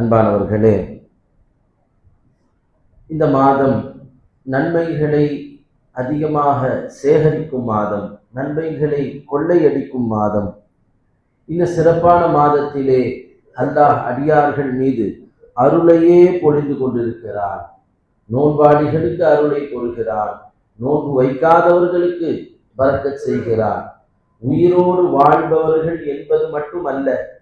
அன்பானவர்களே இந்த மாதம் நன்மைகளை அதிகமாக சேகரிக்கும் மாதம் நன்மைகளை கொள்ளையடிக்கும் மாதம். இந்த சிறப்பான மாதத்திலே அல்லாஹ் அடியார்கள் மீது அருளையே பொழிந்து கொண்டிருக்கிறார். நோன்பாளிகளுக்கு அருளை கொள்கிறார். நோன்பு வைக்காதவர்களுக்கு பறக்கச் செய்கிறார். உயிரோடு வாழ்பவர்கள் என்பது மட்டுமல்ல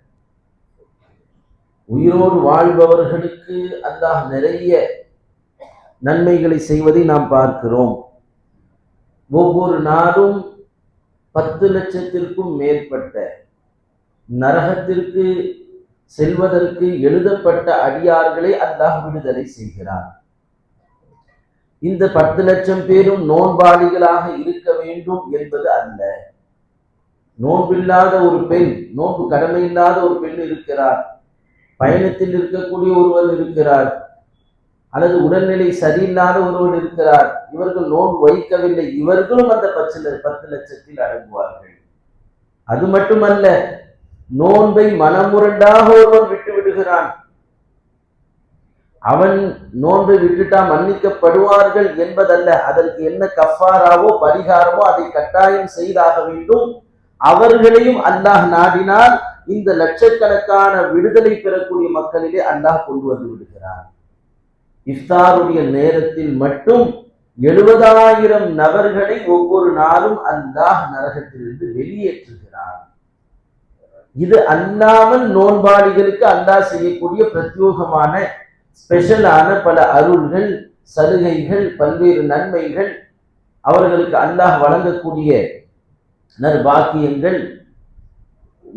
உயிரோடு வாழ்பவர்களுக்கு அல்லாஹ் நிறைய நன்மைகளை செய்வதை நாம் பார்க்கிறோம். ஒவ்வொரு நாளும் பத்து லட்சத்திற்கும் மேற்பட்ட நரகத்திற்கு செல்வதற்கு எழுதப்பட்ட அடியார்களை அல்லாஹ் விடுதலை செய்கிறார் இந்த பத்து லட்சம் பேரும் நோன்பாளிகளாக இருக்க வேண்டும் என்பது அல்ல. நோன்பில்லாத ஒரு பெண் நோன்பு கடமை இல்லாத ஒரு பெண் இருக்கிறார். பயணத்தில் இருக்கக்கூடிய ஒருவர் இருக்கிறார். அல்லது உடல்நிலை சரியில்லாத ஒருவர் இருக்கிறார். இவர்கள் நோன்பு வைக்கவில்லை. இவர்களும் அந்த பத்து பத்து லட்சத்தில் அடங்குவார்கள். அது மட்டுமல்ல நோன்பை மனமுரண்டாக ஒருவன் விட்டு விடுகிறான். அவன் நோன்பை விட்டுட்டா மன்னிக்கப்படுவார்கள் என்பதல்ல. அதற்கு என்ன கஃபாராவோ பரிகாரமோ அதை கட்டாயம் செய்தாக வேண்டும். அவர்களையும் அல்லாஹ் நாடினால் இந்த லட்சக்கணக்கான விடுதலை பெறக்கூடிய மக்களிலே அல்லாஹ் கொண்டு வந்து விடுகிறார் இஃப்தாருடைய நேரத்தில் மட்டும் எழுபதாயிரம் நபர்களை ஒவ்வொரு நாளும் அல்லாஹ் நரகத்திலிருந்து வெளியேற்றுகிறார் இது அல்லாமல் நோன்பாளிகளுக்கு அல்லாஹ் செய்யக்கூடிய பிரத்யோகமான ஸ்பெஷலான பல அருள்கள் சலுகைகள் பல்வேறு நன்மைகள் அவர்களுக்கு அல்லாஹ் வழங்கக்கூடிய நற்பாக்கியங்கள்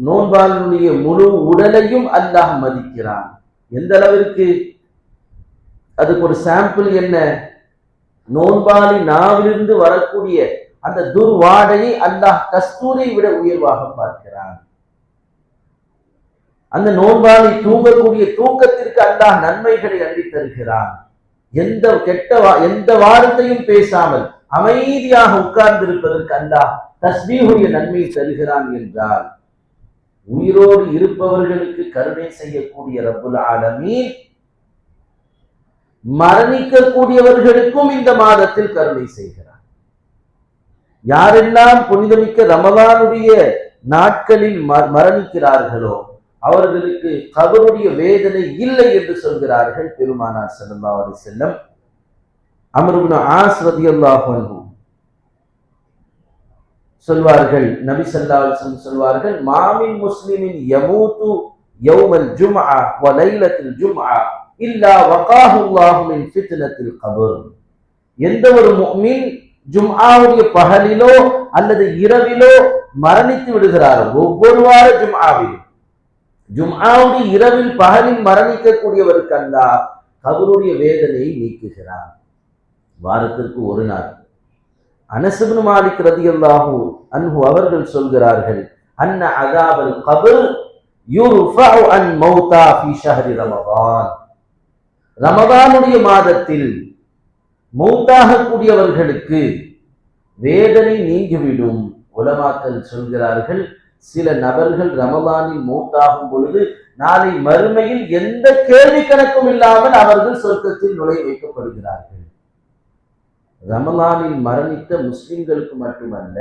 நோன்பாளனுடைய முழு உடலையும் அல்லாஹ் மதிக்கிறான். எந்த அளவிற்கு? அதுக்கு ஒரு சாம்பிள் என்ன? நோன்பாளி நாவிலிருந்து வரக்கூடிய அந்த துர்வாடையை அல்லாஹ் கஸ்தூரை விட உயர்வாக பார்க்கிறான். அந்த நோன்பாளி தூங்கக்கூடிய தூக்கத்திற்கு அல்லாஹ் நன்மைகளை அள்ளி தருகிறான். எந்த கெட்ட வா- எந்த வார்த்தையும் பேசாமல் அமைதியாக உட்கார்ந்திருப்பதற்கு அல்லாஹ் தஸ்மீகுரிய நன்மை தருகிறான் என்றால் உயிரோடு இருப்பவர்களுக்கு கருணை செய்யக்கூடிய ரப்புல் ஆலமீன் மரணிக்கக்கூடியவர்களுக்கும் இந்த மாதத்தில் கருணை செய்கிறார். யாரெல்லாம் புனிதமிக்க ரமலானுடைய நாட்களில் ம- மரணிக்கிறார்களோ அவர்களுக்கு கபருடைய வேதனை இல்லை என்று சொல்கிறார்கள் பெருமானார் ஸல்லல்லாஹு செல்லம் அமருபின் ஆஸ் ரதியல்லாஹு சொல்வார்கள். நபி ஸல்லல்லாஹு சொல்வார்கள் மாமின் முஸ்லிமின் யமூத்து யௌமல் ஜும்ஆ வ லைலத்தில் ஜும்ஆ இல்லா வகாஹு மின் ஃபித்னத்தில் கபர். எந்த ஒரு முஃமின் ஜும்ஆவுடைய பகலிலோ அல்லது இரவிலோ மரணித்து விடுகிறார் ஒவ்வொரு வார ஜும்ஆவில் ஜும்ஆவுடைய இரவில் பகலில் மரணிக்கக்கூடியவருக்கு அல்லா கபருடைய வேதனையை நீக்குகிறார் வாரத்திற்கு ஒரு நாள். அனசுபின் மாலிக் ரதியல்லாஹு அன்ஹு அவர்கள் சொல்கிறார்கள் அன்ன அதாபல் கபில் யுர்ஃபஉ அன் மௌதா ஃபி ஷஹரி ரமதான். ரமதானுடைய மாதத்தில் மௌத்தாகக்கூடியவர்களுக்கு வேதனை நீங்கிவிடும் உலமாக்கள் சொல்கிறார்கள். சில நபர்கள் ரமதானில் மூத்தாகும் பொழுது நாளை மறுமையில் எந்த கேள்வி கணக்கும் இல்லாமல் அவர்கள் சொர்க்கத்தில் நுழைய வைக்கப்படுகிறார்கள். ரமலானில் மரணித்த முஸ்லிம்களுக்கு மட்டுமல்ல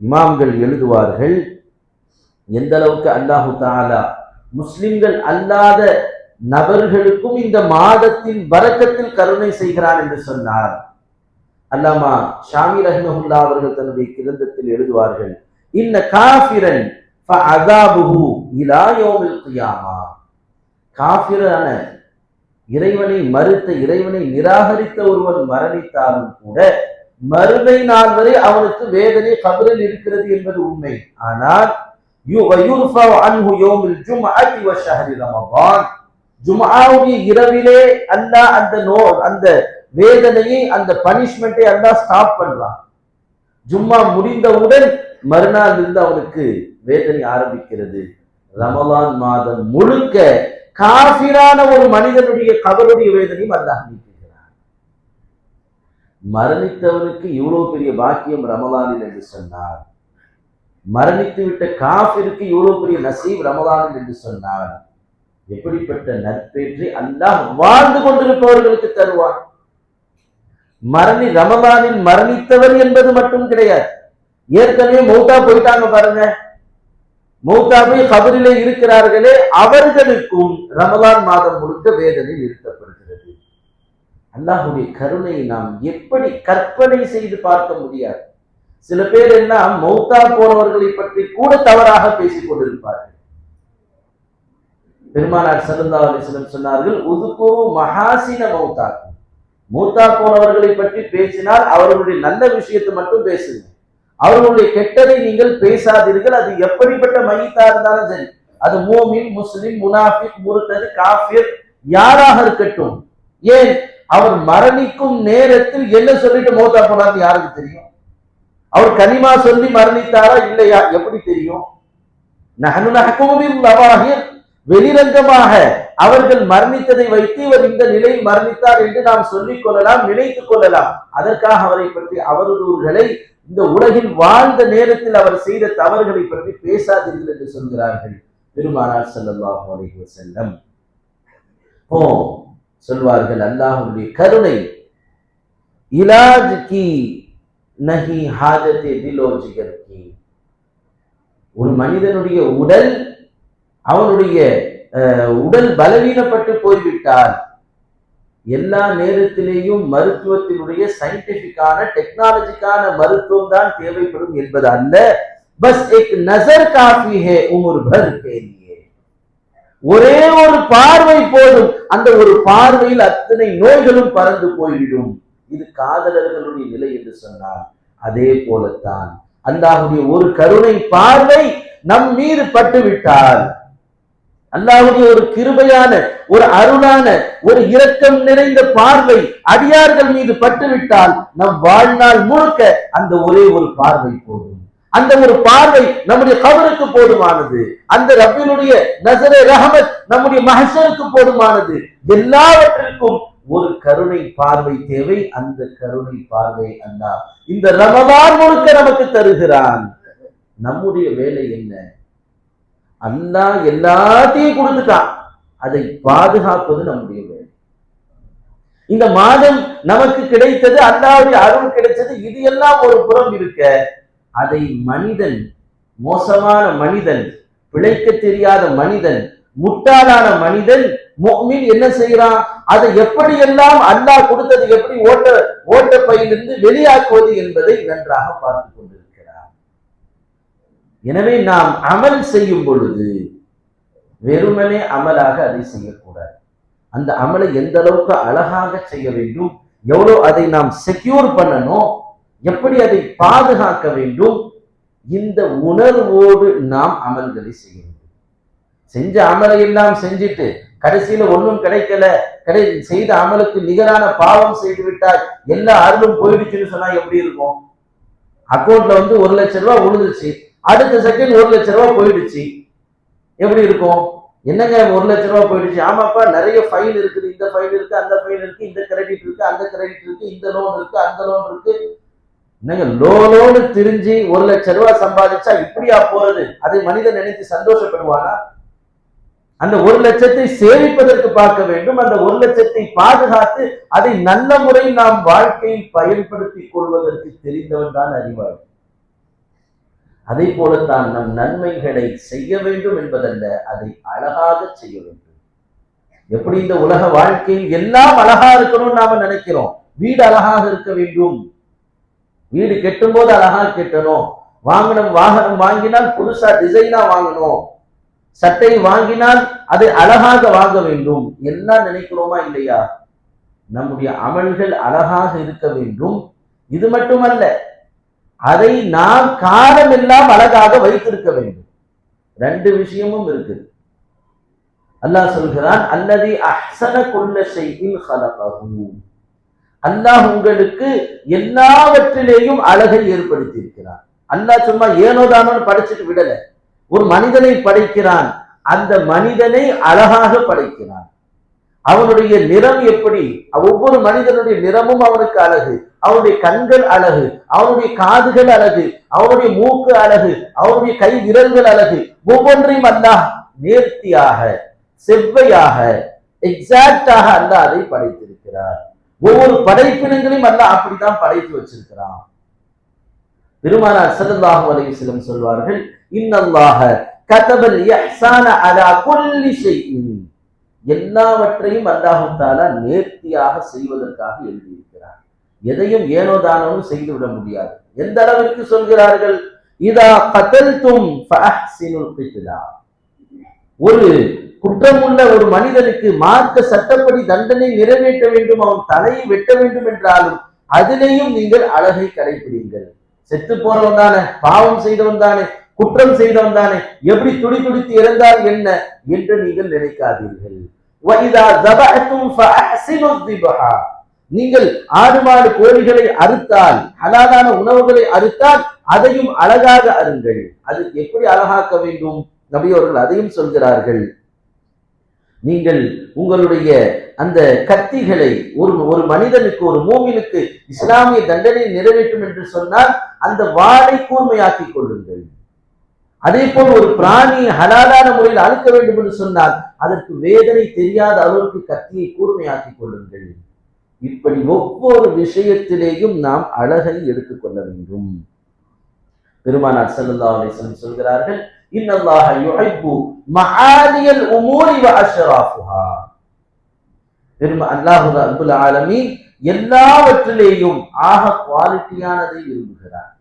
இமாம்கள் எழுதுவார்கள் எந்த அளவுக்கு அல்லாஹு தாலா முஸ்லிம்கள் அல்லாத நபர்களுக்கும் இந்த மாதத்தின் வரக்கத்தில் கருணை செய்கிறான் என்று சொன்னார். அல்லாமா ஷாமி ரஹ்மஹுல்லா அவர்கள் தன்னுடைய கிரந்தத்தில் எழுதுவார்கள் இன்ன காஃபிரன் ஃபஅஸாபுஹு காஃபிரான இறைவனை மறுத்த இறைவனை நிராகரித்த ஒருவன் மரணித்தாலும் கூட மறுமை நாள் வரை அவனுக்கு வேதனை கபரில் இருக்கிறது என்பது உண்மை. ஆனால் யு- இரவிலே அல்லாஹ் அந்த நோ அந்த வேதனையை அந்த பனிஷ்மெண்ட்டை அல்லா ஸ்டாப் பண்றான் ஜும்மா முடிந்தவுடன் மறுநாள் இருந்து அவனுக்கு வேதனை ஆரம்பிக்கிறது. ரமலான் மாதம் முழுக்க காபிரான ஒரு மனிதனுடைய கபருடைய வேதனையும் அல்லாஹ் நீக்குகிறார் மரணித்தவனுக்கு இவ்வளவு பெரிய பாக்கியம் ரமலானில் என்று சொன்னார். மரணித்து விட்ட காஃபிற்கு இவ்வளவு பெரிய நசீப் ரமலானில் என்று சொன்னார். எப்படிப்பட்ட நற்பேற்றை அல்லாஹ் வாழ்ந்து கொண்டிருப்பவர்களுக்கு தருவான். மரணி ரமலானில் மரணித்தவர் என்பது மட்டும் கிடையாது. ஏற்கனவே மௌத்தா போயிட்டாங்க பாருங்க. மௌத்தா கபரிலே இருக்கிறார்களே அவர்களுக்கும் ரமலான் மாதம் முழுக்க வேதனை நிறுத்தப்படுகிறது அல்லாஹுடைய கருணையை நாம் எப்படி கற்பனை செய்து பார்க்க முடியாது? சில பேர் எல்லாம் மௌத்தா போனவர்களை பற்றி கூட தவறாக பேசிக் கொண்டிருப்பார்கள். பெருமானார் சல்லா அலிஸ்லம் சொன்னார்கள் உதுக்குரு மகாசின மௌத்தா மூத்தா போனவர்களை பற்றி பேசினால் அவர்களுடைய நல்ல விஷயத்தை மட்டும் பேசுங்க அவர்களுடைய கெட்டதை நீங்கள் பேசாதீர்கள். அது எப்படிப்பட்ட மையத்தா இருந்தாலும் சரி. அது மோமின் முஸ்லிம் முனாஃபிக் முருத்தது காஃபிர் யாராக இருக்கட்டும். ஏன்? அவர் மரணிக்கும் நேரத்தில் என்ன சொல்லிட்டு மௌத்தா போனார்னு யாருக்கு தெரியும்? அவர் கனிமா சொல்லி மரணித்தாரா இல்லையா? எப்படி தெரியும்? வெளிரங்கமாக அவர்கள் மரணித்ததை வைத்து இவர் இந்த நிலையில் மரணித்தார் என்று நாம் சொல்லிக் கொள்ளலாம் நினைத்துக் கொள்ளலாம். அதற்காக அவரை பற்றி அவதூறுகளை இந்த உலகில் வாழ்ந்த நேரத்தில் அவர் செய்த தவறுகளை பற்றி பேசாதீர்கள் என்று சொல்கிறார்கள். பெருமானார் செல்லல்லாஹு அலைஹி செல்லம் ஓ சொல்வார்கள் அல்லாஹுடைய கருணை. இலாஜ் கி நஹி ஹாஜத்தே திலோ கி ஒரு மனிதனுடைய உடல் அவனுடைய அஹ், உடல் பலவீனப்பட்டு போய்விட்டால் எல்லா நேரத்திலேயும் மருத்துவத்தினுடைய சயின்டிபிக்கான டெக்னாலஜிக்கான மருத்துவம் தான் தேவைப்படும் என்பது அல்ல. பஸ் எக் நசர் காஃபி ஹே உமர் பர் ஒரே ஒரு பார்வை போதும். அந்த ஒரு பார்வையில் அத்தனை நோய்களும் பறந்து போய்விடும். இது காதலர்களுடைய நிலை என்று சொன்னார் அதே போலத்தான். அல்லாஹுடைய ஒரு கருணை பார்வை நம் மீது பட்டுவிட்டால் அல்லாவுடைய ஒரு கிருபையான ஒரு அருளான ஒரு இரக்கம் நிறைந்த பார்வை அடியார்கள் மீது பட்டுவிட்டால் நம் வாழ்நாள் முழுக்க அந்த ஒரே ஒரு பார்வை போதும். அந்த ஒரு பார்வை நம்முடைய கவருக்கு போதுமானது. அந்த ரப்பினுடைய நசரே ரஹமத் நம்முடைய மகசருக்கு போதுமானது. எல்லாவற்றிற்கும் ஒரு கருணை பார்வை தேவை. அந்த கருணை பார்வை அண்ணா இந்த ரமதான் முழுக்க நமக்கு தருகிறான். நம்முடைய வேலை என்ன? அல்லாஹ் எல்லாத்தையும் கொடுத்துட்டான் அதை பாதுகாப்பது நம்முடைய வேலை. இந்த மாதம் நமக்கு கிடைத்தது அல்லாவுடைய அருள் கிடைத்தது இது எல்லாம் ஒரு புறம் இருக்க அதை மனிதன் மோசமான மனிதன் பிழைக்க தெரியாத மனிதன் முட்டாளான மனிதன் முஃமின் என்ன செய்யறான்? அதை எப்படியெல்லாம் அல்லாஹ் கொடுத்தது எப்படி ஓட்ட ஓட்ட பையிலிருந்து வெளியாக்குவது என்பதை நன்றாக பார்த்து கொண்டிருக்கிறார் எனவே நாம் அமல் செய்யும் பொழுது வெறுமனே அமலாக அதை செய்யக்கூடாது. அந்த அமலை எந்த அளவுக்கு அழகாக செய்ய வேண்டும் எவ்வளோ அதை நாம் செக்யூர் பண்ணணும் எப்படி அதை பாதுகாக்க வேண்டும் இந்த உணர்வோடு நாம் அமல்களை செய்ய வேண்டும். செஞ்ச அமலை எல்லாம் செஞ்சுட்டு கடைசியில ஒன்றும் கிடைக்கல கடை செய்த அமலுக்கு நிகரான பாவம் செய்து விட்டால் எல்லா அருளும் போயிடுச்சுன்னு சொன்னா எப்படி இருக்கும்? அக்கௌண்ட்ல வந்து ஒரு லட்சம் ரூபாய் விழுந்துச்சு அடுத்த செகண்ட் ஒரு லட்ச ரூபா போயிடுச்சு. எப்படி இருக்கும்? என்னங்க ஒரு லட்சம் ரூபா போயிடுச்சு? ஆமாப்பா நிறைய ஃபைல் இருக்குது. இந்த ஃபைல் இருக்கு அந்த ஃபைல் இருக்கு இந்த கிரெடிட் இருக்கு அந்த கிரெடிட் இருக்கு இந்த லோன் இருக்கு அந்த லோன் இருக்கு. என்னங்க லோனு திரிஞ்சு ஒரு லட்சம் ரூபா சம்பாதிச்சா இப்படியா போறது? அதை மனிதன் நினைத்து சந்தோஷப்படுவானா? அந்த ஒரு லட்சத்தை சேமிப்பதற்கு பார்க்க வேண்டும். அந்த ஒரு லட்சத்தை பாதுகாத்து அதை நல்ல முறையில் நாம் வாழ்க்கையில் பயன்படுத்திக் கொள்வதற்கு தெரிந்தவன் தான் அறிவாளி. அதை போலத்தான் நம் நன்மைகளை செய்ய வேண்டும் என்பதல்ல அதை அழகாக செய்ய வேண்டும். எப்படி இந்த உலக வாழ்க்கையில் எல்லாம் அழகா இருக்கணும்னு நாம நினைக்கிறோம்? வீடு அழகாக இருக்க வேண்டும். வீடு கெட்டும் போது அழகா கெட்டணும். வாங்கணும் வாகனம் வாங்கினால் புதுசா டிசைனா வாங்கணும். சட்டை வாங்கினால் அதை அழகாக வாங்க வேண்டும். எல்லாம் நினைக்கிறோமா இல்லையா? நம்முடைய அமல்கள் அழகாக இருக்க வேண்டும். இது மட்டுமல்ல அதை நாம் காலம் எல்லாம் அழகாக வைத்திருக்க வேண்டும். ரெண்டு விஷயமும் இருக்குது அல்லாஹ் சொல்கிறான் அல்லது அஹ்சன கொள்ள செய்தி அல்லாஹ் உங்களுக்கு எல்லாவற்றிலேயும் அழகை ஏற்படுத்தி இருக்கிறான் அல்லாஹ் சும்மா ஏனோதானோன்னு படைச்சிட்டு விடல. ஒரு மனிதனை படைக்கிறான். அந்த மனிதனை அழகாக படைக்கிறான். அவனுடைய நிறம் எப்படி? ஒவ்வொரு மனிதனுடைய நிறமும் அவனுக்கு அழகு. அவனுடைய கண்கள் அழகு அவனுடைய காதுகள் அழகு அவனுடைய மூக்கு அழகு அவனுடைய கை விரல்கள் அழகு. ஒவ்வொன்றையும் அல்லாஹ் நேர்த்தியாக செவ்வையாக எக்ஸாக்டாக அல்லாஹ் அதை படைத்திருக்கிறார். ஒவ்வொரு படைப்பினங்களையும் அல்லாஹ் அப்படித்தான் படைத்து வச்சிருக்கிறான். பெருமானார் ஸல்லல்லாஹு அலைஹி வஸல்லம் சொல்வார்கள் இன்னல்லாக கதபல் இஹ்சான அலா குல்லி ஷைஇன். எல்லாவற்றையும் அல்லாஹு தாலா நேர்த்தியாக செய்வதற்காக எழுதியிருக்கிறார். எதையும் ஏனோ தானோன்னு செய்து விட முடியாது. எந்த அளவிற்கு சொல்கிறார்கள்? இதா கதல்தும் ஃபஅஹ்சினுல் ஒரு ஒரு குற்றமுள்ள ஒரு மனிதனுக்கு மார்க்க சட்டப்படி தண்டனை நிறைவேற்ற வேண்டும் அவன் தலையை வெட்ட வேண்டும் என்றாலும் அதிலேயும் நீங்கள் அழகை கடைபிடிங்கள் செத்து போறவன் தானே பாவம் செய்தவன் தானே குற்றம் செய்தவன் தானே எப்படி துடி துடித்து இறந்தால் என்ன என்று நீங்கள் நினைக்காதீர்கள். நீங்கள் ஆடு மாடு கோழிகளை அறுத்தால் ஹலாலான உணவுகளை அறுத்தால் அதையும் அழகாக அருங்கள் அது எப்படி அழகாக்க வேண்டும்? நபியோர்கள் அதையும் சொல்கிறார்கள். நீங்கள் உங்களுடைய அந்த கத்திகளை ஒரு ஒரு மனிதனுக்கு ஒரு மூமினுக்கு இஸ்லாமிய தண்டனை நிறைவேற்றும் என்று சொன்னால் அந்த வாளை கூர்மையாக்கிக் கொள்ளுங்கள். அதே போல் ஒரு பிராணியை ஹலாலான முறையில் அழுக்க வேண்டும் என்று சொன்னால் அதற்கு வேதனை தெரியாத அளவுக்கு கத்தியை கூர்மையாக்கிக் கொள்ளுங்கள். இப்படி ஒவ்வொரு விஷயத்திலேயும் நாம் அழகை எடுத்துக்கொள்ள வேண்டும். பெருமானார் ஸல்லல்லாஹு அலைஹி சொல்கிறார்கள் இன்னல்லாஹ யுஹிப்பு மஹாலியல் உமூரி வ அஷ்ராஃபுஹா. பெருமா அல்லாஹு ரப்புல் ஆலமீன் எல்லாவற்றிலேயும் ஆக குவாலிட்டியானதை விரும்புகிறார்.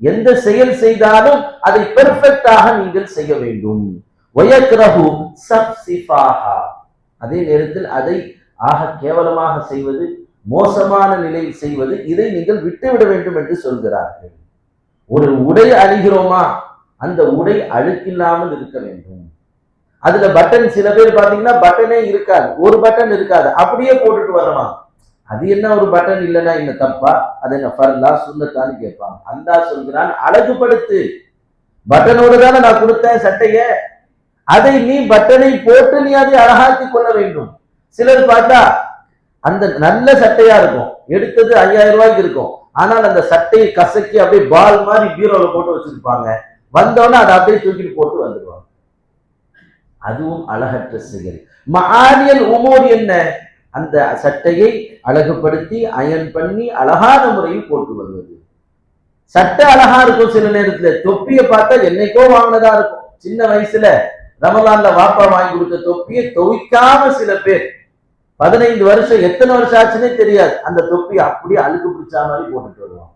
எந்த செயல் செய்தாலும் அதை பெர்ஃபெக்டாக நீங்கள் செய்ய வேண்டும். வயக்ரஹு சப்சிஃபாஹா அதே நேரத்தில் அதை ஆக கேவலமாக செய்வது மோசமான நிலையில் செய்வது இதை நீங்கள் விட்டுவிட வேண்டும் என்று சொல்கிறார்கள். ஒரு உடை அணிகிறோமா? அந்த உடை அழுக்கில்லாமல் இருக்க வேண்டும். அதுல பட்டன் சில பேர் பாத்தீங்கன்னா பட்டனே இருக்காது. ஒரு பட்டன் இருக்காது. அப்படியே போட்டுட்டு வரலாம் அது என்ன ஒரு பட்டன் இல்லைன்னா என்ன தப்பா? அது என்ன ஃபர்லா சுண்ணத்தான்னு கேட்பாங்க. அந்தா சொல்கிறான் அழகுபடுத்து. பட்டனோட தானே நான் கொடுத்தேன் சட்டைய. அதை நீ பட்டனை போட்டு நீ அதை அழகாக்கி கொள்ள வேண்டும். சிலர் பார்த்தா அந்த நல்ல சட்டையா இருக்கும். எடுத்தது ஐயாயிரம் ரூபாய்க்கு இருக்கும். ஆனால் அந்த சட்டையை கசக்கி அப்படியே பால் மாதிரி பீரோல போட்டு வச்சிருப்பாங்க. வந்தோடனே அதை அப்படியே தூக்கிட்டு போட்டு வந்துடுவாங்க அதுவும் அழகற்ற செயல் மஆனியல் உமோர் என்ன? அந்த சட்டையை அழகுபடுத்தி அயன் பண்ணி அழகான முறையில் போட்டு வருவது. சட்டை அழகா இருக்கும் சில நேரத்துல. தொப்பியை பார்த்தா என்னைக்கோ வாங்கினதா இருக்கும். சின்ன வயசுல ரமலான்ல வாப்பா வாங்கி கொடுத்த தொப்பியை துவைக்காம சில பேர் பதினைந்து வருஷம் எத்தனை வருஷம் ஆச்சுன்னே தெரியாது. அந்த தொப்பியை அப்படியே அழுக்கு பிடிச்சா மாதிரி போட்டுட்டு வருவோம்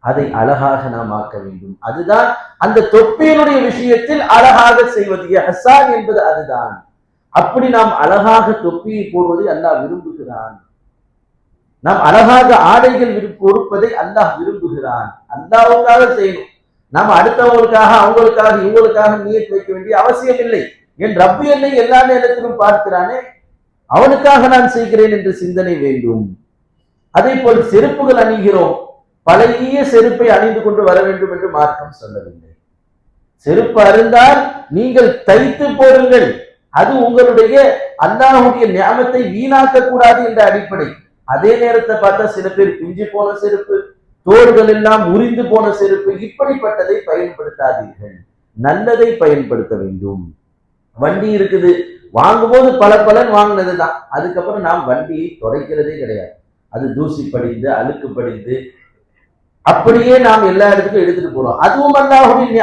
அதை அழகாக நாம் ஆக்க வேண்டும். அதுதான் அந்த தொப்பியினுடைய விஷயத்தில் அழகாக செய்வது. ஹசான் என்பது அதுதான். அப்படி நாம் அழகாக தொப்பியை போடுவதை அல்லாஹ் விரும்புகிறான். நாம் அழகாக ஆடைகள் விரும்ப கொடுப்பதை அல்லாஹ் விரும்புகிறான். அல்லாவுக்காக செய்யணும். நாம் அடுத்தவங்களுக்காக அவங்களுக்காக இவங்களுக்காக நீர் வைக்க வேண்டிய அவசியம் இல்லை என் ரப்பு என்னை எல்லா நேரத்திலும் பார்க்கிறானே அவனுக்காக நான் செய்கிறேன் என்று சிந்தனை வேண்டும். அதே போல் செருப்புகள் அணிகிறோம். பழைய செருப்பை அணிந்து கொண்டு வர வேண்டும் என்று மார்க்கம் சொல்லவில்லை. செருப்பு அருந்தால் நீங்கள் தைத்து போடுங்கள். அது உங்களுடைய அல்லாஹுடைய ஞாபகத்தை வீணாக்க கூடாது என்ற அடிப்படை. அதே நேரத்தை பார்த்தா சில பேர் பிஞ்சு போன செருப்பு தோள்கள் எல்லாம் உறிந்து போன செருப்பு இப்படிப்பட்டதை பயன்படுத்தாதீர்கள். நல்லதை பயன்படுத்த வேண்டும். வண்டி இருக்குது. வாங்கும்போது பல பலன் வாங்கினது தான் அதுக்கப்புறம் நாம் வண்டியை துடைக்கிறதே கிடையாது. அது தூசி படிந்து அழுக்கு படிந்து அப்படியே நாம் எல்லா இடத்துக்கும் எடுத்துட்டு போறோம். அதுவும் அல்லாஹுவின்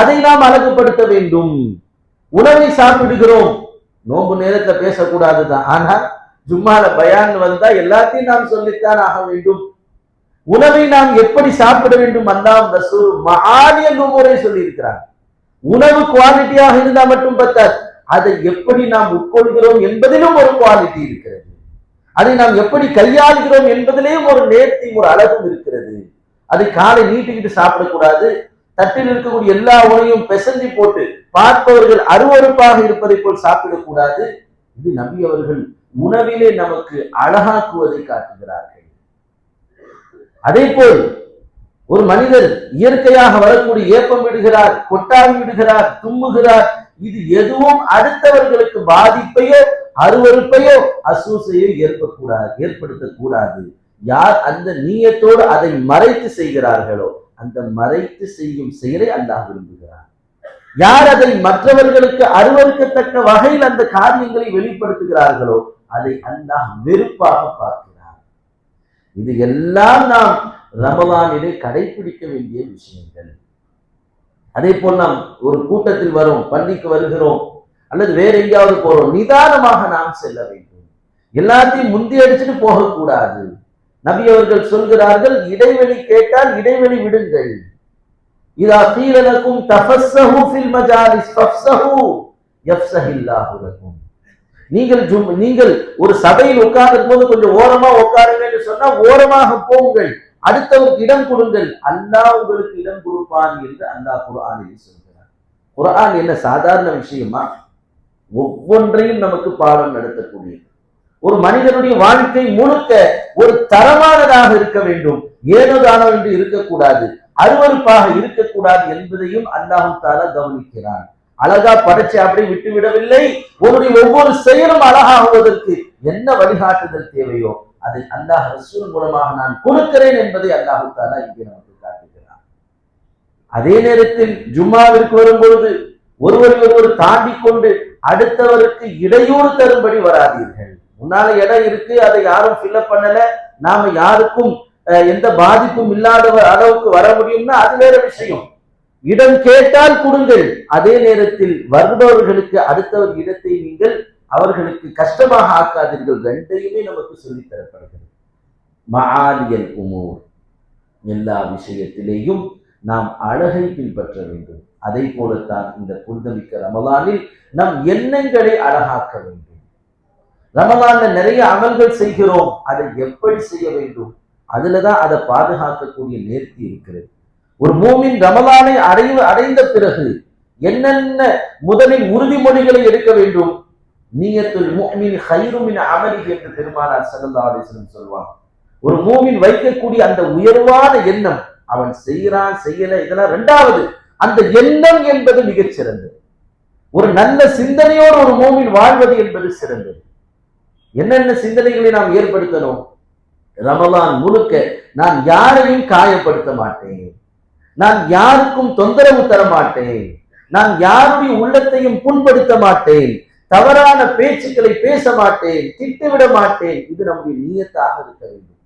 அதை நாம் அழகுபடுத்த வேண்டும். உணவை சாப்பிடுகிறோம். நோன்பு நேரத்துல பேசக்கூடாதுதான். ஆனால் ஜும்மால பயான் வந்தா எல்லாத்தையும் நாம் சொல்லித்தான் ஆக வேண்டும். உணவை நாம் எப்படி சாப்பிட வேண்டும்? அல்லாம் ரசூல் மகானிய நுமுறை சொல்லி இருக்கிறார் உணவு குவாலிட்டியாக இருந்தா மட்டும் பத்தாது. அதை எப்படி நாம் உட்கொள்கிறோம் என்பதிலும் ஒரு குவாலிட்டி இருக்கிறது. அதை நாம் எப்படி கையாளுகிறோம் என்பதிலேயும் ஒரு நேர்த்தியும் ஒரு அழகும் இருக்கிறது. அதை காலை நீட்டிக்கிட்டு சாப்பிடக்கூடாது. தட்டில் இருக்கக்கூடிய எல்லா உணவையும் பெசஞ்சி போட்டு பார்ப்பவர்கள் அருவறுப்பாக இருப்பதை போல் சாப்பிடக்கூடாது. இது நம்பியவர்கள் அவர்கள் உணவிலே நமக்கு அழகாக்குவதை காட்டுகிறார்கள். அதே போல் ஒரு மனிதர் இயற்கையாக வரக்கூடிய ஏப்பம் விடுகிறார் கொட்டாவி விடுகிறார் தும்முகிறார் இது எதுவும் அடுத்தவர்களுக்கு பாதிப்பையோ அருவறுப்பையோ அசூசையோ ஏற்படக்கூடாது ஏற்படுத்தக்கூடாது. யார் அந்த நீயத்தோடு அதை மறைத்து செய்கிறார்களோ அந்த மறைத்து செய்யும் செயலை அல்லாஹ் விரும்புகிறார் யார் அதை மற்றவர்களுக்கு அருவருக்கத்தக்க வகையில் அந்த காரியங்களை வெளிப்படுத்துகிறார்களோ அதை அல்லாஹ் வெறுப்பாக பார்க்கிறார் இது எல்லாம் நாம் ரமலானிலே கடைபிடிக்க வேண்டிய விஷயங்கள். அதே போல் நாம் ஒரு கூட்டத்தில் வரும் பள்ளிக்கு வருகிறோம் அல்லது வேற எங்கேயாவது போறோம் நிதானமாக நாம் செல்ல வேண்டும். எல்லாத்தையும் முந்தி அடிச்சுட்டு போகக்கூடாது. நபி அவர்கள் சொல்கிறார்கள் இடைவெளி கேட்டால் இடைவெளி விடுங்கள். இதா கீழலக்கும் தஃபஸ்ஸஹு ஃபில் மஜாலிஸ் ஃபஃப்ஸஹு யஃப்ஸஹில்லாஹு லக்கும். நீங்கள் ஜும் நீங்கள் ஒரு சபையில் உட்கார்ந்திருக்கும் போது கொஞ்சம் ஓரமா உட்காருங்க என்று சொன்னா ஓரமாக போங்கள். அடுத்தவருக்கு இடம் கொடுங்கள். அல்லாஹ் உங்களுக்கு இடம் கொடுப்பான் என்று அல்லாஹ் குரானில் சொல்கிறார் குரான் என்ன சாதாரண விஷயமா? ஒவ்வொன்றையும் நமக்கு பாடம் நடத்தக்கூடியது. ஒரு மனிதனுடைய வாழ்க்கை முழுக்க ஒரு தரமானதாக இருக்க வேண்டும். ஏனோதானோ என்று இருக்கக்கூடாது. அருவருப்பாக இருக்கக்கூடாது என்பதையும் அல்லாஹு தாலா கவனிக்கிறான். அழகா படைச்சு அப்படி விட்டு விடவில்லை உன்னுடைய ஒவ்வொரு செயலும் அழகாகுவதற்கு என்ன வழிகாட்டுதல் தேவையோ? அதை அல்லாஹ் ரசூல் மூலமாக நான் கொடுக்கிறேன் என்பதை அல்லாஹு தாலா இங்கே நமக்கு காட்டுகிறான் அதே நேரத்தில் ஜும்மாவிற்கு வரும்பொழுது ஒருவர் ஒருவர் தாண்டி கொண்டு அடுத்தவருக்கு இடையூறு தரும்படி வராதீர்கள். முன்னால இடம் இருக்கு அதை யாரும் ஃபில்அப் பண்ணல. நாம யாருக்கும் அஹ், எந்த பாதிப்பும் இல்லாத அளவுக்கு வர முடியும்னா அது வேற விஷயம். இடம் கேட்டால் கொடுங்கள். அதே நேரத்தில் வருபவர்களுக்கு அடுத்தவர் இடத்தை நீங்கள் அவர்களுக்கு கஷ்டமாக ஆக்காதீர்கள். ரெண்டையுமே நமக்கு சொல்லித் தரப்படுகிறது. உமூர். எல்லா விஷயத்திலேயும் நாம் அழகை பின்பற்ற வேண்டும். அதை போலத்தான் இந்த புனிதமிக்க ரமலானில் நம் எண்ணங்களை அழகாக்க வேண்டும். ரமலான்ல நிறைய அமல்கள் செய்கிறோம். அதை எப்படி செய்ய வேண்டும்? அதுலதான் அதை பாதுகாக்கக்கூடிய நேர்த்தி இருக்கிறது. ஒரு மூமின் ரமலானை அடைவு அடைந்த பிறகு என்னென்ன முதலில் உறுதிமொழிகளை எடுக்க வேண்டும்? நீயத்துல் மூமின் ஹைருமின் அமலி என்று பெருமானார் ஸல்லல்லாஹு அலைஹி வஸல்லம் ஒரு மூமின் வைக்கக்கூடிய அந்த உயர்வான எண்ணம் அவன் செய்கிறான் செய்யல இதெல்லாம் ரெண்டாவது அந்த எண்ணம் என்பது மிகச் சிறந்தது. ஒரு நல்ல சிந்தனையோடு ஒரு மூமின் வாழ்வது என்பது சிறந்தது. என்னென்ன சிந்தனைகளை நாம் ஏற்படுத்தணும்? ரமலான் முழுக்க நான் யாரையும் காயப்படுத்த மாட்டேன். நான் யாருக்கும் தொந்தரவு தர மாட்டேன். நான் யாருடைய உள்ளத்தையும் புண்படுத்த மாட்டேன். தவறான பேச்சுக்களை பேச மாட்டேன் திட்டுவிட மாட்டேன் இது நம்முடைய நீயத்தாக இருக்க வேண்டும்.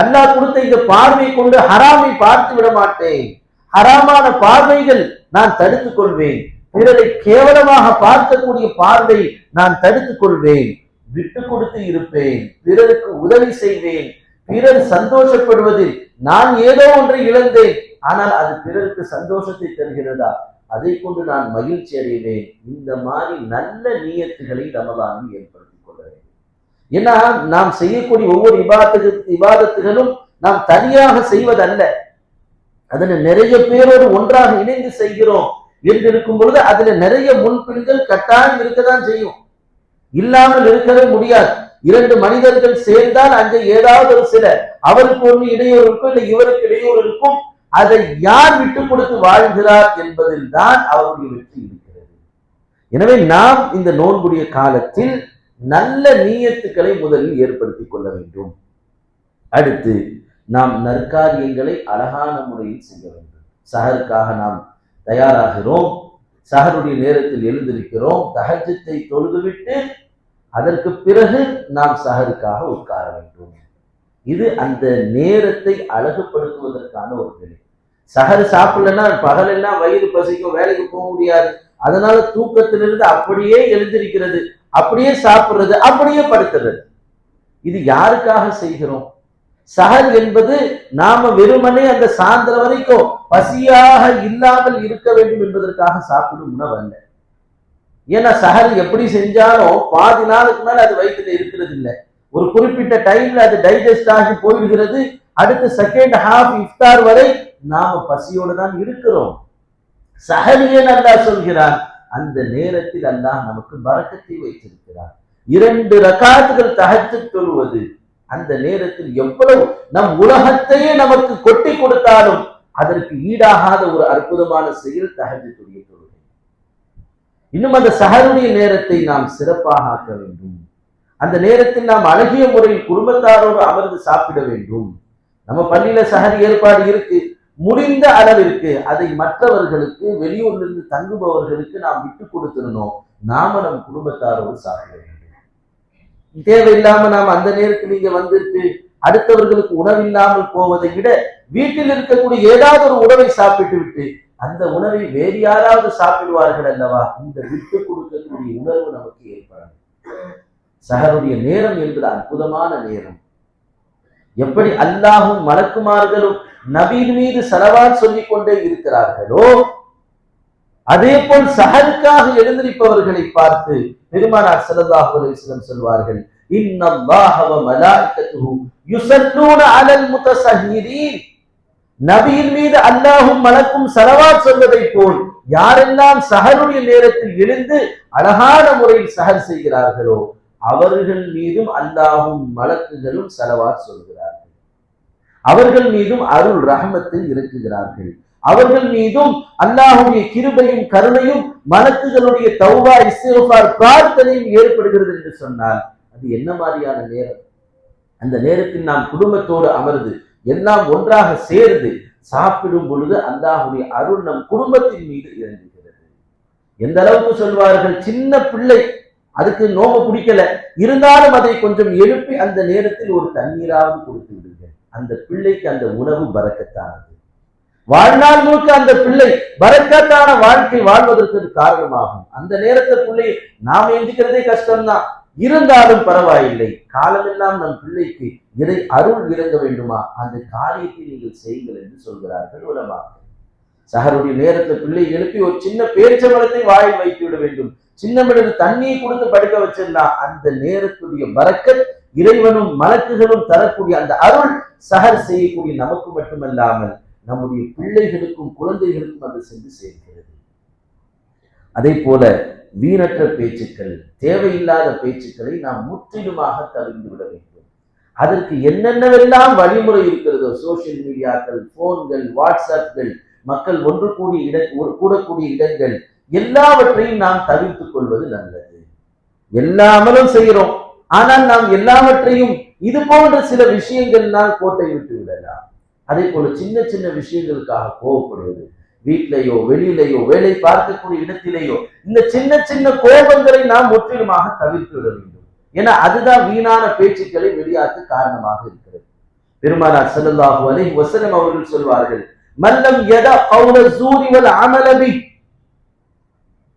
அல்லாஹ் கொடுத்த இந்த பார்வை கொண்டு ஹராமை பார்த்து விட மாட்டேன். ஹராமான பார்வைகள் நான் தடுத்துக் கொள்வேன். பிறரை கேவலமாக பார்க்கக்கூடிய பார்வை நான் தடுத்துக் கொள்வேன். விட்டு கொடுத்து இருப்பேன் பிறருக்கு உதவி செய்வேன். பிறர் சந்தோஷப்படுவதில் நான் ஏதோ ஒன்றை இழந்தேன். ஆனால் அது பிறருக்கு சந்தோஷத்தை தருகிறதா? அதை கொண்டு நான் மகிழ்ச்சி அடைவேன். இந்த மாதிரி நல்ல நீயத்துகளை ரமலானில் ஏற்படுத்திக் கொள்ள வேண்டும். ஏன்னா நாம் செய்யக்கூடிய ஒவ்வொரு இபாதத்து இபாதத்துகளும் நாம் தனியாக செய்வதல்ல. அதுல நிறைய பேரோடு ஒன்றாக இணைந்து செய்கிறோம் என்று இருக்கும் பொழுது அதுல நிறைய முன்பின்கள் கட்டாயம் இருக்கதான் செய்யும். இல்லாமல் இருக்கவே முடியாது. இரண்டு மனிதர்கள் சேர்ந்தால் அங்கே ஏதாவது ஒரு சில அவருக்கு ஒன்று இடையூறு இருக்கும் இல்லை இவருக்கு இடையூறு இருக்கும். அதை யார் விட்டு கொடுத்து வாழ்கிறார் என்பதில் தான் அவருடைய வெற்றி இருக்கிறது. எனவே நாம் இந்த நோன்புடைய காலத்தில் நல்ல நீயத்துக்களை முதலில் ஏற்படுத்திக் கொள்ள வேண்டும். அடுத்து நாம் நற்காரியங்களை அழகான முறையில் செய்ய வேண்டும். சஹருக்காக நாம் தயாராகிறோம். சஹருடைய நேரத்தில் எழுந்திருக்கிறோம். தகஜத்தை தொழுதுவிட்டு அதற்கு பிறகு நாம் சஹருக்காக உட்கார வேண்டும். இது அந்த நேரத்தை அழகுபடுத்துவதற்கான ஒரு நிலை. சகர் சாப்பிடலன்னா பகலெல்லாம் வயிறு பசிக்கும் வேலைக்கு போக முடியாது. அதனால தூக்கத்திலிருந்து அப்படியே எழுந்திருக்கிறது அப்படியே சாப்பிடுறது அப்படியே படுத்துறது. இது யாருக்காக செய்கிறோம்? சகர் என்பது நாம வெறுமனே அந்த சாயந்தரம் வரைக்கும் பசியாக இல்லாமல் இருக்க வேண்டும் என்பதற்காக சாப்பிடும் உணவு அல்ல. ஏன்னா சகர் எப்படி செஞ்சாலும் பாதி நாளுக்கு மேல அது வயிற்றுல இருக்கிறது இல்லை. ஒரு குறிப்பிட்ட டைம்ல அது டைஜஸ்ட் ஆகி போயிடுகிறது. அடுத்த செகண்ட் ஹாஃப் இஃப்தார் வரை நாம பசியோடு தான் இருக்கிறோம். சஹரியன் அல்லாஹ் சொல்கிறான்? அந்த நேரத்தில் அல்லாஹ் நமக்கு பறக்கத்தை வைத்திருக்கிறார் இரண்டு ரகாத்துகள் தகத்து தொழுவது அந்த நேரத்தில் எவ்வளவு நம் உலகத்தையே நமக்கு கொட்டி கொடுத்தாலும் அதற்கு ஈடாகாத ஒரு அற்புதமான செயல் தகஜத்துடைய தொழுகை. இன்னும் அந்த சஹருடைய நேரத்தை நாம் சிறப்பாக ஆக்க வேண்டும். அந்த நேரத்தில் நாம் அழகிய முறையில் குடும்பத்தாரோடு அமர்ந்து சாப்பிட வேண்டும். நம்ம பள்ளியில சகதி ஏற்பாடு இருக்கு. முடிந்த அளவிற்கு அதை மற்றவர்களுக்கு வெளியூரிலிருந்து தங்குபவர்களுக்கு நாம் விட்டு கொடுத்திருந்தோம் நாம நம் குடும்பத்தாரோடு சாப்பிட வேண்டும். தேவையில்லாம நாம் அந்த நேரத்தில் நீங்க வந்துட்டு அடுத்தவர்களுக்கு உணவில்லாமல் போவதை விட வீட்டில் இருக்கக்கூடிய ஏதாவது ஒரு உணவை சாப்பிட்டு விட்டு அந்த உணவை வேறு யாராவது சாப்பிடுவார்கள் அல்லவா? இந்த விட்டு கொடுக்கக்கூடிய உணர்வு நமக்கு ஏற்படும் சகருடைய நேரம் என்பது அற்புதமான நேரம். எப்படி அல்லாஹும் மலக்குமார்களும் நபீன் மீது செலவால் சொல்லிக் கொண்டே இருக்கிறார்களோ அதே போல் சஹருக்காக எழுந்திருப்பவர்களை பார்த்து பெருமானார் ஸல்லல்லாஹு அலைஹி சொல்வார்கள் நபியின் மீது அல்லாஹும் மலக்கும் சலவாத் சொல்வதை போல் யாரெல்லாம் சஹருடைய நேரத்தில் எழுந்து அழகான முறையில் சஹர் செய்கிறார்களோ அவர்கள் மீதும் அல்லாஹும் மலக்குகளும் சலவாத் சொல்கிறார்கள். அவர்கள் மீதும் அருள் ரஹமத்தில் இறக்குகிறார்கள். அவர்கள் மீதும் அல்லாஹுடைய கிருபையும் கருணையும் மலக்குகளுடைய தௌபா இஸ்திஃபார் பிரார்த்தனையும் ஏற்படுகிறது என்று சொன்னால் அது என்ன மாதிரியான நேரம்? அந்த நேரத்தில் நாம் குடும்பத்தோடு அமர்ந்து எல்லாம் ஒன்றாக சேர்ந்து சாப்பிடும் பொழுது அல்லாஹுடைய அருள் நம் குடும்பத்தின் மீது இறங்குகிறது. எந்த அளவுக்கு சொல்வார்கள்? சின்ன பிள்ளை அதுக்கு நோம்பு பிடிக்கல. இருந்தாலும் அதை கொஞ்சம் எழுப்பி அந்த நேரத்தில் ஒரு தண்ணீராவது கொடுத்து விடுங்கள். அந்த பிள்ளைக்கு அந்த உணவு பறக்கத்தானது. வாழ்நாள் முழுக்க அந்த பிள்ளை பறக்கத்தான வாழ்க்கை வாழ்வதற்கு அது காரணமாகும். அந்த நேரத்தை பிள்ளை நாம் எஞ்சிக்கிறதே கஷ்டம்தான். இருந்தாலும் பரவாயில்லை. காலமெல்லாம் நம் பிள்ளைக்கு இதை அருள் இறங்க வேண்டுமா? அந்த காரியத்தை நீங்கள் செய்யுங்கள் என்று சொல்கிறார்கள் உலமாக சகருடைய நேரத்தில் பிள்ளை எழுப்பி ஒரு சின்ன பேச்சமரத்தை வாயில் வைத்து விட வேண்டும். சின்ன தண்ணியை கொடுத்து படுக்க வச்சிருந்தா அந்த நேரத்துடைய பறக்கத் இறைவனும் மலக்குகளும் தரக்கூடிய அந்த அருள் சகர் செய்யக்கூடிய நமக்கு மட்டுமல்லாமல் நம்முடைய பிள்ளைகளுக்கும் குழந்தைகளுக்கும் அது சென்று சேர்க்கிறது. அதே போல வீணற்ற பேச்சுக்கள் தேவையில்லாத பேச்சுக்களை நாம் முற்றிலுமாக தவிர்த்து விட வேண்டும். அதற்கு என்னென்னவெல்லாம் வழிமுறை இருக்கிறதோ சோசியல் மீடியாக்கள் போன்கள் வாட்ஸ்அப்கள் மக்கள் ஒன்று கூடிய இட ஒரு கூடக்கூடிய இடங்கள் எல்லாவற்றையும் நாம் தவிர்த்துக் கொள்வது நல்லது. எல்லாமலும் செய்கிறோம். ஆனால் நாம் எல்லாவற்றையும் இது போன்ற சில விஷயங்கள்னால் கோட்டை விட்டு விடலாம். அதே போல சின்ன சின்ன விஷயங்களுக்காக கோவப்படுவது வீட்டிலேயோ வெளியிலேயோ வேலை பார்க்கக்கூடிய இடத்திலேயோ இந்த சின்ன சின்ன கோபங்களை நாம் முற்றிலுமாக தவிர்த்து விட வேண்டும். ஏன்னா அதுதான் வீணான பேச்சுக்களை வெளியாக்க காரணமாக இருக்கிறது. பெருமானார் ஸல்லல்லாஹு அலைஹி அவர்கள் சொல்வார்கள் மல்லம் எதா கௌல ஸூரி வல்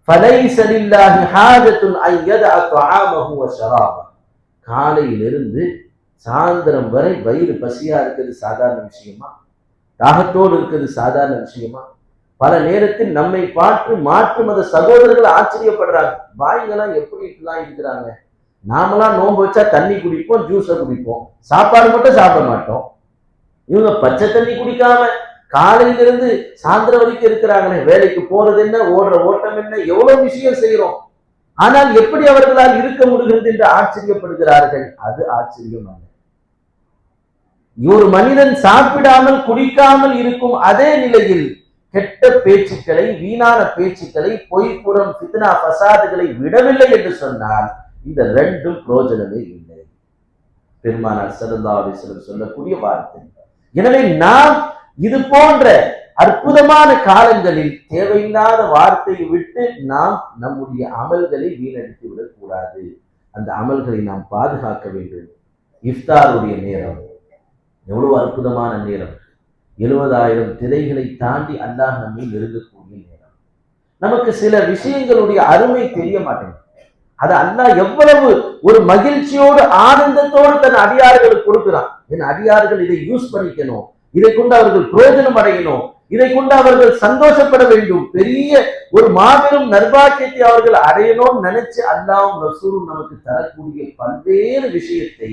فليس لله حاجة أن يدع طعامه وشرابه. காலையிலிருந்து சாயந்தரம் வரை வயிறு பசியா இருக்கிறது சாதாரண விஷயமா? தாகத்தோடு இருக்கிறது சாதாரண விஷயமா? பல நேரத்தில் நம்மை பார்த்து மாற்று மத சகோதரர்கள் ஆச்சரியப்படுறாங்க. வாய்ங்கெல்லாம் எப்படி இப்படிலாம் இருக்கிறாங்க? நாமெல்லாம் நோன்பு வச்சா தண்ணி குடிப்போம் ஜூஸை குடிப்போம். சாப்பாடு மட்டும் சாப்பிட மாட்டோம். இவங்க பச்சை தண்ணி குடிக்காம காலையிலிருந்து சாயந்தரம் வரைக்கும் இருக்கிறாங்களே வேலைக்கு போறது என்ன ஓடுற ஓட்டம் என்ன எவ்வளவு விஷயம் செய்யறோம் ஆனால் எப்படி அவர்களால் இருக்க முடிகிறது என்று ஆச்சரியப்படுகிறார்கள்? அது ஆச்சரியம் அல்ல. ஒரு மனிதன் சாப்பிடாமல் குடிக்காமல் இருக்கும் அதே நிலையில் கெட்ட பேச்சுக்களை வீணான பேச்சுக்களை பொய்ப்புறம் சித்னா பசாதுகளை விடவில்லை என்று சொன்னால் இந்த ரெண்டும் பிரோஜனமே இல்லை. பெருமானார் சல்லா சொல்லக்கூடிய வார்த்தை. எனவே நாம் இது போன்ற அற்புதமான காலங்களில் தேவையில்லாத வார்த்தையை விட்டு நாம் நம்முடைய அமல்களை வீணடித்து விடக்கூடாது. அந்த அமல்களை நாம் பாதுகாக்க வேண்டும். இஃப்தாருடைய நேரம். எவ்வளவு அற்புதமான நேரம். எழுபதாயிரம் திரைகளை தாண்டி அல்லாஹ் நம்மை நெருங்கக்கூடிய நேரம். நமக்கு சில விஷயங்களுடைய அருமை தெரிய மாட்டேங்குது. அது அல்லாஹ் எவ்வளவு ஒரு மகிழ்ச்சியோடு ஆனந்தத்தோடு தன் அடியார்களுக்கு கொடுக்கிறான். என் அடியார்கள் இதை யூஸ் பண்ணிக்கணும். இதை கொண்டு அவர்கள் பிரயோஜனம் அடையணும். இதை கொண்டு அவர்கள் சந்தோஷப்பட வேண்டும். பெரிய ஒரு மாபெரும் நர்பாக்கியத்தை அவர்கள் அடையணும்னு நினைச்சு அல்லாவும் ரசூலும் நமக்கு தரக்கூடிய பல்வேறு விஷயத்தை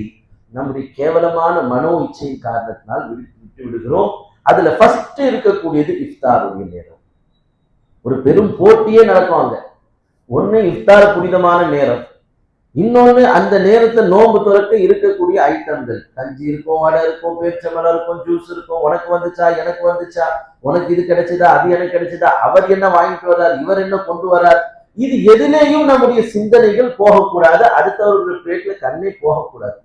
நம்முடைய கேவலமான மனோ இச்சையின் காரணத்தினால் விட்டு விடுகிறோம். அதுல ஃபர்ஸ்ட் இருக்கக்கூடியது இஃப்தாருடைய நேரம். ஒரு பெரும் போட்டியே நடக்கும் அங்க. ஒன்று இஃப்தார் புனிதமான நேரம். இன்னொன்னு அந்த நேரத்தில் நோன்பு துறக்க இருக்கக்கூடிய ஐட்டங்கள். கஞ்சி இருக்கும் வடை இருக்கும் பேச்சமலம் இருக்கும் ஜூஸ் இருக்கும். உனக்கு வந்துச்சா? எனக்கு வந்துச்சா? உனக்கு இது கிடைச்சதா? அது எனக்கு கிடைச்சதா? அவர் என்ன வாங்கிட்டு வர்றார்? இவர் என்ன கொண்டு வர்றார்? இது எதிலேயும் நம்முடைய சிந்தனைகள் போகக்கூடாது. அடுத்தவர்கள் பிளேட்ல கண்ணே போகக்கூடாது.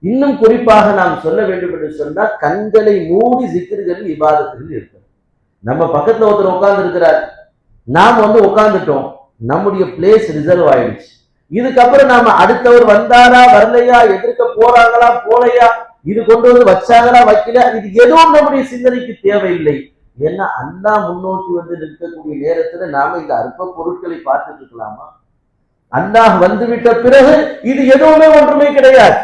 இன்னும் குறிப்பாக நாம் சொல்ல வேண்டும் என்று சொன்னால் கண்களை மூடி சிக்கிர்கள் விவாதத்தில் இருக்கும் நம்ம பக்கத்துல ஒருத்தர் உட்கார்ந்து இருக்கிறார் நாம் வந்து உட்கார்ந்துட்டோம். நம்முடைய பிளேஸ் ரிசர்வ் ஆயிடுச்சு. இதுக்கப்புறம் நாம அடுத்தவர் வந்தாரா வரலையா எதிர்க்க போறாங்களா போலையா இது கொண்டு வந்து வச்சாங்களா வைக்கல இது எதுவும் நம்முடைய சிந்தனைக்கு தேவையில்லை. ஏன்னா அண்ணா முன்னோக்கி வந்து நிற்கக்கூடிய நேரத்துல நாம இந்த அற்ப பொருட்களை பார்த்துட்டு இருக்கலாமா? அல்லாஹ் வந்துவிட்ட பிறகு இது எதுவுமே ஒன்றுமே கிடையாது.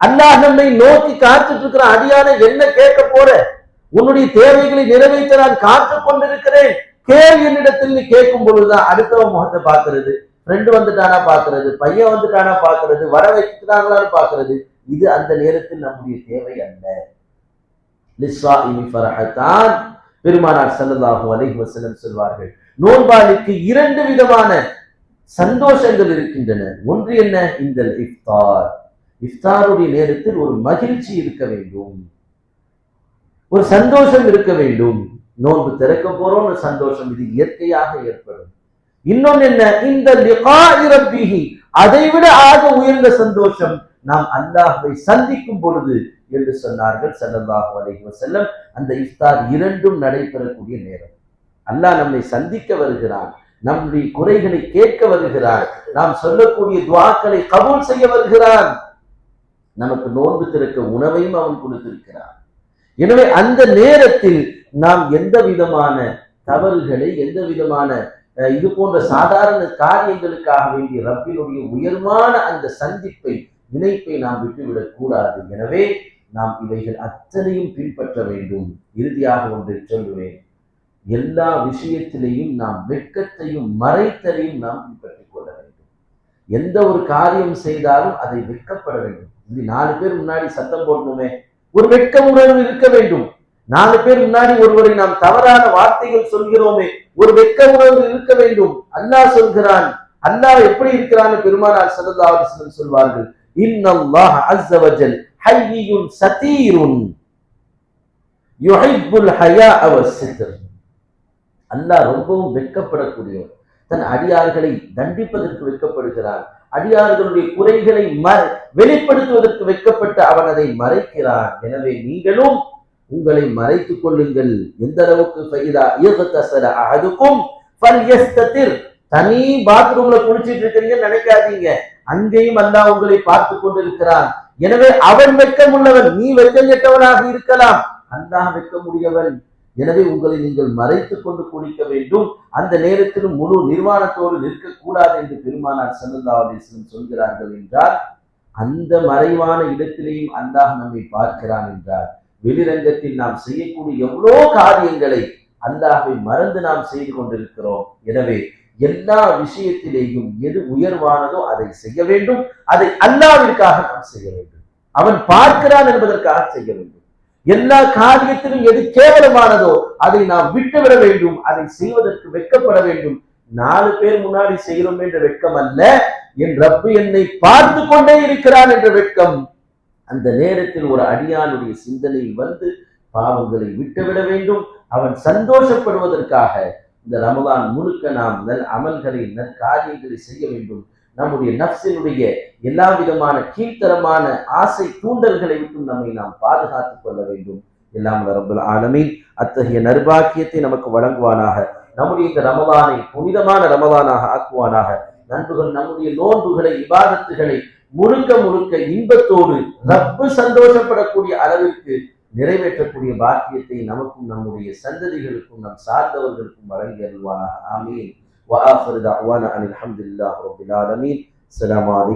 அல்லாஹ் நம்மை நோக்கி காத்துட்டு இருக்கிற அடியான என்ன கேட்க போற? உன்னுடைய தேவைகளை நிறைவேற்ற நான் காத்து கொண்டிருக்கிறேன் கேள்வி என்னிடத்தில் நீ கேட்கும் பொழுதுதான் அடுத்தவன் முகத்தை பார்க்கிறது. ஃப்ரெண்டு வந்துட்டானா பாக்குறது பையன் வந்துட்டானா பாக்குறது வர வைக்கிறாங்களான்னு பாக்குறது இது அந்த நேரத்தில் நம்முடைய தேவை அல்ல. லிஸ்ஸாஇமி ஃபரஹத்தான். பெருமானார் ஸல்லல்லாஹு அலைஹி வஸல்லம் சொல்வார்கள் நோன்பாளிக்கு இரண்டு விதமான சந்தோஷங்கள் இருக்கின்றன. ஒன்று என்ன? இந்த இஃப்தார். இஃப்தாருடைய நேரத்தில் ஒரு மகிழ்ச்சி இருக்க வேண்டும். ஒரு சந்தோஷம் இருக்க வேண்டும். நோன்பு திறக்க போறோம் சந்தோஷம் இது இயற்கையாக ஏற்படும். இன்னொன்னு என்ன? இந்த லிகாஇ அதை அதைவிட ஆக உயர்ந்த சந்தோஷம் நாம் அல்லாஹை சந்திக்கும் பொழுது என்று சொன்னார்கள் ஸல்லல்லாஹு அலைஹி செல்லம் அந்த இஃப்தார் இரண்டும் நடைபெறக்கூடிய நேரம். அல்லாஹ் நம்மை சந்திக்க வருகிறான் நம்முடைய குறைகளை கேட்க வருகிறான் நாம் சொல்லக்கூடிய துவாக்களை கபூல் செய்ய வருகிறான். நமக்கு நோன்பு திறக்க உணவையும் அவன் கொடுத்திருக்கிறான். எனவே அந்த நேரத்தில் நாம் எந்த விதமான தவறுகளை எந்த விதமான இது போன்ற சாதாரண காரியங்களுக்காக வேண்டிய ரப்பினுடைய உயர்வான அந்த சந்திப்பை இணைப்பை நாம் விட்டுவிடக் கூடாது. எனவே நாம் இவைகள் அத்தனையும் பின்பற்ற வேண்டும். இறுதியாக ஒன்றை சொல்லுவேன். எல்லா விஷயத்திலையும் நாம் வெட்கத்தையும் மறைத்தலையும் நாம் பின்பற்றிக் கொள்ள வேண்டும். எந்த ஒரு காரியம் செய்தாலும் அதை வெட்கப்பட வேண்டும். இது நாலு பேர் முன்னாடி சத்தம் போடணுமே. ஒரு வெட்க உணர்வு இருக்க வேண்டும். நாலு பேர் முன்னாடி ஒருவரை நாம் தவறான வார்த்தைகள் சொல்கிறோமே ஒரு வெட்க உணர்வு இருக்க வேண்டும். அல்லாஹ் சொல்கிறான் அல்லாஹ் எப்படி இருக்கிறான்னு பெருமானார் ஸல்லல்லாஹு அலைஹி சொல்வார்கள். இன்னல்லாஹ் அஸ்ஸவஜல் ஹய்யியுன் சதீருன் யுஹிப்புல் ஹயாஅ வஸ்ஸித்ர் அல்லாஹ் ரொம்பவும் வெட்கப்படக்கூடியவர். தன் அடியார்களை தண்டிப்பதற்கு வெட்கப்படுகிறார் அடியார்களுடைய குறைகளை ம வெளிப்படுத்துவதற்கு வெட்கப்பட்டு அவன் அதை மறைக்கிறான். எனவே நீங்களும் உங்களை மறைத்துக் கொள்ளுங்கள். எந்த அளவுக்கு ஃபைதா தனி பாத்ரூம்ல குளிச்சிட்டு இருக்கிறீங்கன்னு நினைக்காதீங்க. அங்கேயும் அல்லா உங்களை பார்த்து கொண்டிருக்கிறான். எனவே அவன் வெட்கமுள்ளவன் நீ வெட்கங்கெட்டவனாக இருக்கலாம். அல்லாஹ் வெட்கமுடையவன். எனவே உங்களை நீங்கள் மறைத்து கொண்டு குளிக்க வேண்டும். அந்த நேரத்திலும் முழு நிர்வாணத்தோடு நிற்கக்கூடாது என்று பெருமானார் ஸல்லல்லாஹு சொல்கிறார்கள் என்றார். அந்த மறைவான இடத்திலேயும் அல்லாஹ் நம்மை பார்க்கிறான் என்றார். வெளிரங்கத்தில் நாம் செய்யக்கூடிய எவ்வளோ காரியங்களை அல்லாஹை மறந்து நாம் செய்து கொண்டிருக்கிறோம். எனவே எல்லா விஷயத்திலேயும் எது உயர்வானதோ அதை செய்ய வேண்டும். அதை அல்லாவிற்காக நாம் செய்ய வேண்டும். அவன் பார்க்கிறான் என்பதற்காக செய்ய வேண்டும். எல்லா காரியத்திலும் எது கேவலமானதோ அதை நாம் விட்டுவிட வேண்டும். அதை செய்வதற்கு வெட்கப்பட வேண்டும். நாலு பேர் முன்னாடி செய்கிறோம் என்ற வெட்கம் அல்ல. என் ரப்பு என்னை பார்த்து கொண்டே இருக்கிறான் என்ற வெட்கம். அந்த நேரத்தில் ஒரு அடியானுடைய சிந்தனை வந்து பாவங்களை விட்டுவிட வேண்டும். அவன் சந்தோஷப்படுவதற்காக இந்த ரமலான் முழுக்க நாம் நல் அமல்களை நற்காரியங்களை செய்ய வேண்டும். நம்முடைய நப்சினுடைய எல்லா விதமான கீழ்த்தரமான ஆசை தூண்டல்களை விட்டும் நம்மை நாம் பாதுகாத்துக் கொள்ள வேண்டும். எல்லாம் ரபுல் ஆலமீன். அத்தகைய நர்பாக்கியத்தை நமக்கு வழங்குவானாக. நம்முடைய இந்த ரமலானை புனிதமான ரமலானாக ஆக்குவானாக. நண்புகள் நம்முடைய நோன்புகளை விவாதத்துகளை முழுக்க முழுக்க இன்பத்தோடு ரப்பு சந்தோஷப்படக்கூடிய அளவிற்கு நிறைவேற்றக்கூடிய பாக்கியத்தை நமக்கும் நம்முடைய சந்ததிகளுக்கும் நம் சார்ந்தவர்களுக்கும் வழங்கி அருள்வானாக ஆமீன் وآخر دعوانا أن الحمد لله رب العالمين السلام عليكم